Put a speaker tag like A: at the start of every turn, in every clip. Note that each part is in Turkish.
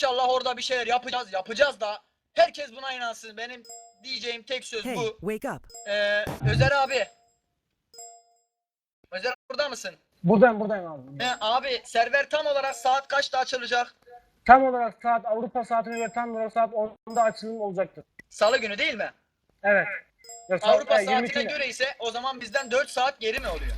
A: İnşallah orada bir şeyler yapacağız. Yapacağız da herkes buna inansın. Benim diyeceğim tek söz
B: Hey,
A: bu.
B: wake up.
A: Ee, Özer abi. Özer burada mısın?
C: Buradayım buradayım abi.
A: He, abi server tam olarak saat kaçta açılacak?
C: Tam olarak saat Avrupa saatine göre tam olarak saat 10'da açılım olacaktır.
A: Salı günü değil mi?
C: Evet. Yoksa,
A: Avrupa
C: e,
A: saatine
C: 22'de.
A: göre ise o zaman bizden 4 saat geri mi oluyor?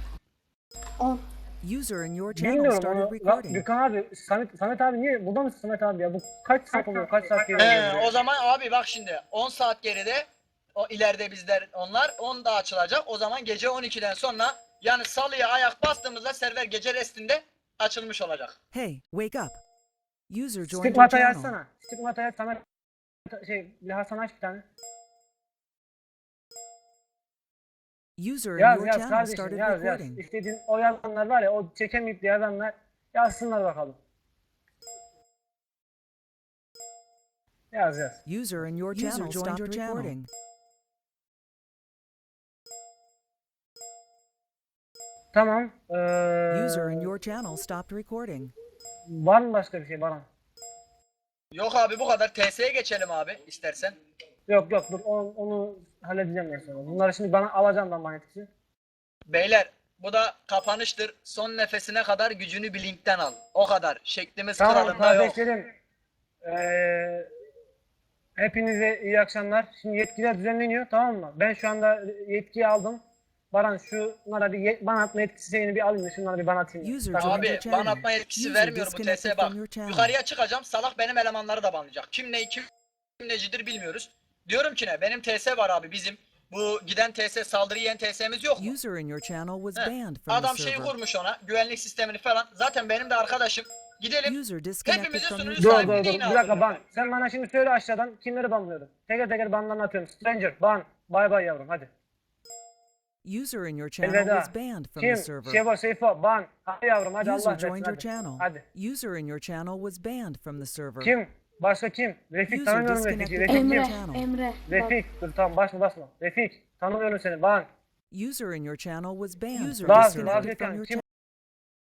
D: 10.
B: User in your channel
C: Bilmiyorum
B: started
C: onu.
B: Recording.
C: Gökhan abi, Samet, Samet abi niye? Burada mısın Samet abi ya? Bu kaç saat oluyor? Kaç saat geri
A: He, o zaman abi bak şimdi 10 saat geride o ileride bizler onlar 10 da açılacak. O zaman gece 12'den sonra yani salıya ayak bastığımızda server gece restinde açılmış olacak.
B: Hey, wake up. User joined your
C: Stigmata'yı
B: channel.
C: açsana. Stigmata'yı aç Samet. Şey, Hasan aç bir tane.
B: User in
C: Yaz
B: your
C: yaz
B: channel
C: kardeşim
B: started
C: yaz yaz.
B: recording.
C: İstediğin o yazanlar var ya o çekemeyip de yazanlar yazsınlar bakalım. Yaz yaz.
B: User in your
E: User
B: channel
E: joined
B: stopped
E: your channel.
B: recording.
C: Tamam. Ee,
B: User in your channel stopped recording.
C: Var mı başka bir şey Baran?
A: Yok abi bu kadar TS'ye geçelim abi istersen.
C: Yok yok dur onu, onu halledeceğim ben sonra. Bunları şimdi bana alacağım ben magnetisi.
A: Beyler bu da kapanıştır. Son nefesine kadar gücünü bir linkten al. O kadar. Şeklimiz
C: Tamam
A: kralında yok.
C: kardeşlerim. Ee, hepinize iyi akşamlar. Şimdi yetkiler düzenleniyor tamam mı? Ben şu anda yetkiyi aldım. Baran şunlara bir yet, bana atma yetkisi şeyini bir alayım da şunları bir bana atayım.
B: User
C: Tamam.
B: joined
A: Abi
B: your channel.
A: ban atma yetkisi
B: User
A: vermiyor bu
B: disconnected
A: TS bak.
B: from your channel.
A: Yukarıya çıkacağım. Salak benim elemanları da banlayacak. Kim ne kim, kim necidir bilmiyoruz. Diyorum ki ne? Benim TS var abi bizim. Bu giden TS saldırı yiyen TS'miz yok mu?
B: User in your channel was
A: He.
B: banned from
A: Adam
B: the
A: şeyi
B: server.
A: kurmuş ona. Güvenlik sistemini falan. Zaten benim de arkadaşım. Gidelim.
B: User disconnected
A: Hepimizin
B: from
A: sunucu
C: Dur dur dur
A: Sahibi
C: bir
A: değil
C: dakika
A: abi.
C: ban. Sen bana şimdi söyle aşağıdan kimleri banlıyorum. Teker teker banlarını atıyorum. Stranger ban. Bay bay yavrum hadi.
B: User in your channel
C: Elveda.
B: was banned from
C: Kim?
B: the server.
C: Şevo Seyfo ban. Hadi yavrum hadi
B: User
C: Allah
B: joined your
C: hadi.
B: channel.
C: Hadi.
B: User in your channel was banned from the server.
C: Kim? Başka kim? Refik
B: User
C: tanımıyorum Refik'i. Refik kim?
D: Emre. Emre.
C: Refik. Dur tamam basma basma. Refik. Tanımıyorum seni ban.
B: User in your channel was banned User
C: Bas
B: disconnected from your
C: Kim